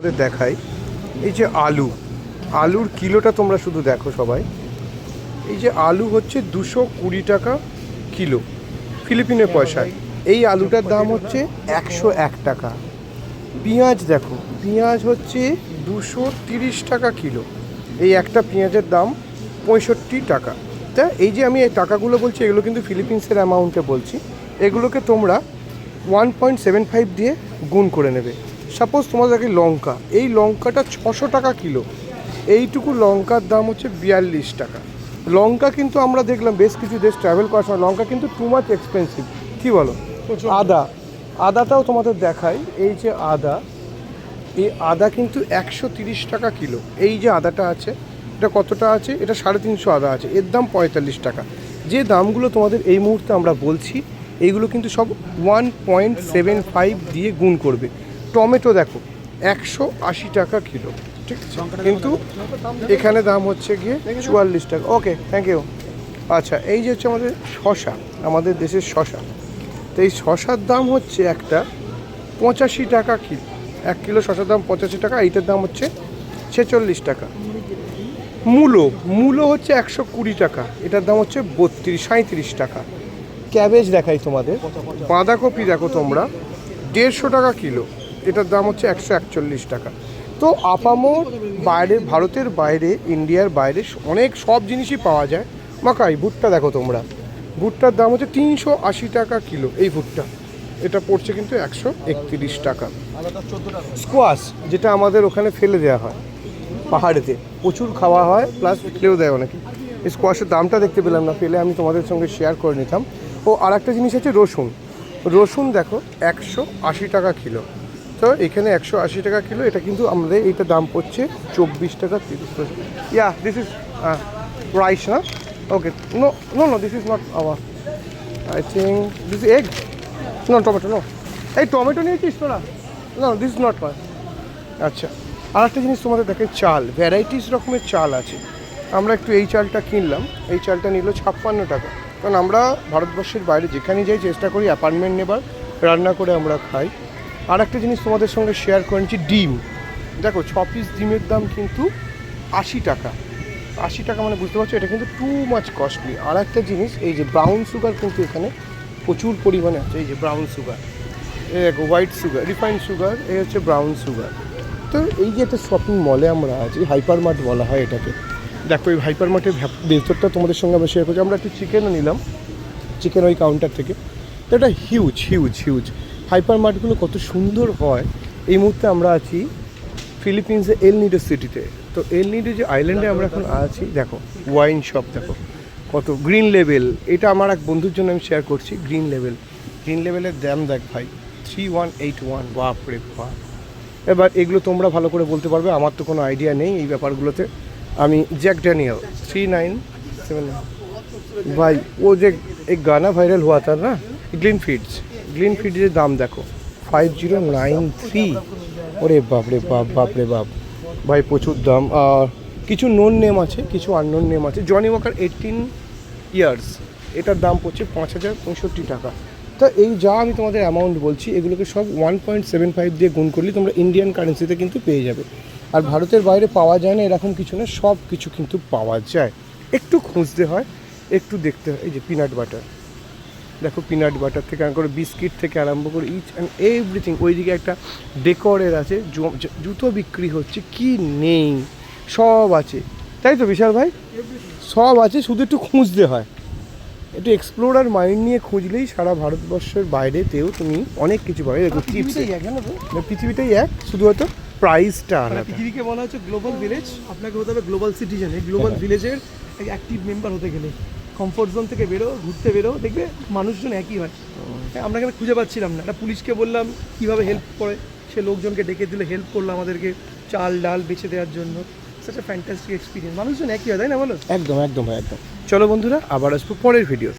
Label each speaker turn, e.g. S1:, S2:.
S1: তোমাদের দেখাই। এই যে আলু, আলুর কিলোটা তোমরা শুধু দেখো সবাই। এই যে আলু হচ্ছে দুশো কুড়ি টাকা কিলো, ফিলিপিনের পয়সায়। এই আলুটার দাম হচ্ছে একশো এক টাকা। পেঁয়াজ দেখো, পেঁয়াজ হচ্ছে দুশো তিরিশ টাকা কিলো। এই একটা পেঁয়াজের দাম পঁয়ষট্টি টাকা। তা এই যে আমি এই টাকাগুলো বলছি, এগুলো কিন্তু ফিলিপিন্সের অ্যামাউন্টে বলছি। এগুলোকে তোমরা ওয়ান পয়েন্ট সেভেন ফাইভ দিয়ে গুণ করে নেবে। সাপোজ তোমাদের দেখে লঙ্কা এই লঙ্কাটা ছশো টাকা কিলো। এইটুকু লঙ্কার দাম হচ্ছে বিয়াল্লিশ টাকা। লঙ্কা কিন্তু আমরা দেখলাম বেশ কিছু দেশ ট্রাভেল করার সময় লঙ্কা কিন্তু টু মাচ এক্সপেন্সিভ কী বলো? আদা আদাটাও তোমাদের দেখাই। এই যে আদা এই আদা কিন্তু একশো তিরিশ টাকা কিলো। এই যে আদাটা আছে এটা কতটা আছে? এটা সাড়ে তিনশো আদা আছে। এর দাম পঁয়তাল্লিশ টাকা। যে দামগুলো তোমাদের এই মুহূর্তে আমরা বলছি এইগুলো কিন্তু সব ওয়ান পয়েন্ট সেভেন ফাইভ দিয়ে গুণ করবে। টমেটো দেখো একশো আশি টাকা কিলো ঠিক? কিন্তু এখানে দাম হচ্ছে গিয়ে চুয়াল্লিশ টাকা। ওকে থ্যাংক ইউ আচ্ছা এই যে হচ্ছে আমাদের শশা আমাদের দেশের শশা তো এই শশার দাম হচ্ছে একটা পঁচাশি টাকা কিলো। এক কিলো শশার দাম পঁচাশি টাকা এইটার দাম হচ্ছে ছেচল্লিশ টাকা। মূলো মূলো হচ্ছে একশো কুড়ি টাকা এটার দাম হচ্ছে বত্রিশ সাঁত্রিশ টাকা। ক্যাবেজ দেখাই তোমাদের। বাঁধাকপি দেখো তোমরা দেড়শো টাকা কিলো। এটার দাম হচ্ছে একশো একচল্লিশ টাকা। তো আপামোর বাইরে, ভারতের বাইরে, ইন্ডিয়ার বাইরে অনেক সব জিনিসই পাওয়া যায়। মাকাই, ভুট্টা দেখো তোমরা। ভুট্টার দাম হচ্ছে তিনশো আশি টাকা কিলো, এই ভুট্টা। এটা পড়ছে কিন্তু একশো একত্রিশ টাকা। স্কোয়াশ, যেটা আমাদের ওখানে ফেলে দেওয়া হয় পাহাড়েতে। প্রচুর খাওয়া হয়, প্লাস ফেলেও দেয় অনেকে। এই স্কোয়াশের দামটা দেখতে পেলাম না, পেলে আমি তোমাদের সঙ্গে শেয়ার করে নিতাম। ও আর একটা জিনিস আছে রসুন। রসুন দেখো, একশো আশি টাকা কিলো। তো এখানে একশো আশি টাকা কিলো, এটা কিন্তু আমাদের এইটা দাম পড়ছে চব্বিশ টাকা তিরিশ পয়সা। ইয়া দিস ইজ রাইস না okay no no no this is not our I think this egg no tomato no এই টমেটো নিয়েছিস তোরা? না দিস ইজ নট মাই আচ্ছা আর একটা জিনিস তোমাদের দেখে চাল। ভ্যারাইটিস রকমের চাল আছে। আমরা একটু এই চালটা কিনলাম। এই চালটা নিল ছাপ্পান্ন টাকা। কারণ আমরা ভারতবর্ষের বাইরে যেখানে যাই চেষ্টা করি অ্যাপার্টমেন্ট নেবার, রান্না করে আমরা খাই। আর একটা জিনিস তোমাদের সঙ্গে শেয়ার করে নিচ্ছি, ডিম। দেখো, ছ পিস ডিমের দাম কিন্তু আশি টাকা। আশি টাকা মানে বুঝতে পারছ, এটা কিন্তু টু মাচ কস্টলি আর একটা জিনিস, এই যে ব্রাউন সুগার কিন্তু এখানে প্রচুর পরিমাণে আছে। এই যে ব্রাউন সুগার এই দেখো হোয়াইট সুগার রিফাইন্ড সুগার এই হচ্ছে ব্রাউন সুগার তো এই যে একটা শপিং মলে আমরা আছি হাইপার মার্ট বলা হয় এটাকে। দেখো, এই হাইপার মার্টের ভেতরটা তোমাদের সঙ্গে আমরা শেয়ার করছি। আমরা একটু চিকেনও নিলাম চিকেন ওই কাউন্টার থেকে। তো এটা হিউজ হিউজ হিউজ হাইপার মার্টগুলো কত সুন্দর হয়, এই মুহূর্তে আমরা আছি ফিলিপিন্সে এল নিডো সিটিতে তো এল নিডো যে আইল্যান্ডে আমরা এখন আছি, দেখো ওয়াইন শপ দেখো, কত গ্রিন লেভেল এটা আমার এক বন্ধুর জন্য আমি শেয়ার করছি গ্রিন লেভেল গ্রিন লেভেলের দাম দেখ ভাই থ্রি ওয়ান এইট ওয়ান বাপ রে বাপ। এবার এগুলো তোমরা ভালো করে বলতে পারবে, আমার তো কোনো আইডিয়া নেই এই ব্যাপারগুলোতে। আমি Jack Daniel three nine seven ভাই, ও যে এই গানা ভাইরাল হওয়া তার না গ্রিন ফিডস গ্রিন ফিডের দাম দেখো। ফাইভ জিরো নাইন থ্রি ওরে বাপরে বাপ বাপরে বাপ। ভাই, প্রচুর দাম। আর কিছু নোন নেম আছে, কিছু আননোন নেম আছে। জনি ওয়াকার এইটিন ইয়ার্স এটার দাম পড়ছে পাঁচ হাজার পঁয়ষট্টি টাকা। তা এই যা আমি তোমাদের অ্যামাউন্ট বলছি, এগুলোকে সব ওয়ান পয়েন্ট সেভেন ফাইভ দিয়ে গুণ করলে তোমরা ইন্ডিয়ান কারেন্সিতে কিন্তু পেয়ে যাবে। আর ভারতের বাইরে পাওয়া যায় না, এরকম কিছু না সব কিছু কিন্তু পাওয়া যায়। একটু খুঁজতে হয়, একটু দেখতে হয়। এই যে পিনাট বাটার দেখো পিনাট বাটার থেকে আরম্ভ করে বিস্কিট থেকে আরম্ভ করে ইচ অ্যান্ড এভরিথিং ওইদিকে একটা ডেকরের আছে জুতো বিক্রি হচ্ছে কি নেই? সব আছে। তাই তো বিশাল ভাই? সব আছে শুধু একটু খুঁজতে হয়। একটু এক্সপ্লোরার মাইন্ড নিয়ে খুঁজলেই সারা ভারতবর্ষের বাইরেতেও তুমি অনেক কিছু পাবে। দেখো চিপস
S2: পৃথিবীটাই এক জানো তো?
S1: পৃথিবীটাই এক শুধু হয়তো প্রাইসটা
S2: মানে
S1: আলাদা।
S2: পৃথিবীকে বলা হচ্ছে গ্লোবাল ভিলেজ আপনাকে হতে হবে গ্লোবাল সিটিজেন এই গ্লোবাল। ভিলেজের অ্যাক্টিভ মেম্বার হতে গেলে। কমফোর্ট জোন থেকে বেরো ঘুরতে বেরো দেখবে মানুষজন একই হয়। হ্যাঁ, আমরা এখানে খুঁজে পাচ্ছিলাম না? একটা পুলিশকে বললাম কীভাবে হেল্প করে? সে লোকজনকে ডেকে দিলে হেল্প করল আমাদেরকে চাল ডাল বেছে দেওয়ার জন্য। সেটা ফ্যান্টাস্টিক এক্সপিরিয়েন্স মানুষজন একই হয় তাই না বলো?
S1: একদম একদম একদম। চলো বন্ধুরা আবার আসব পরের ভিডিও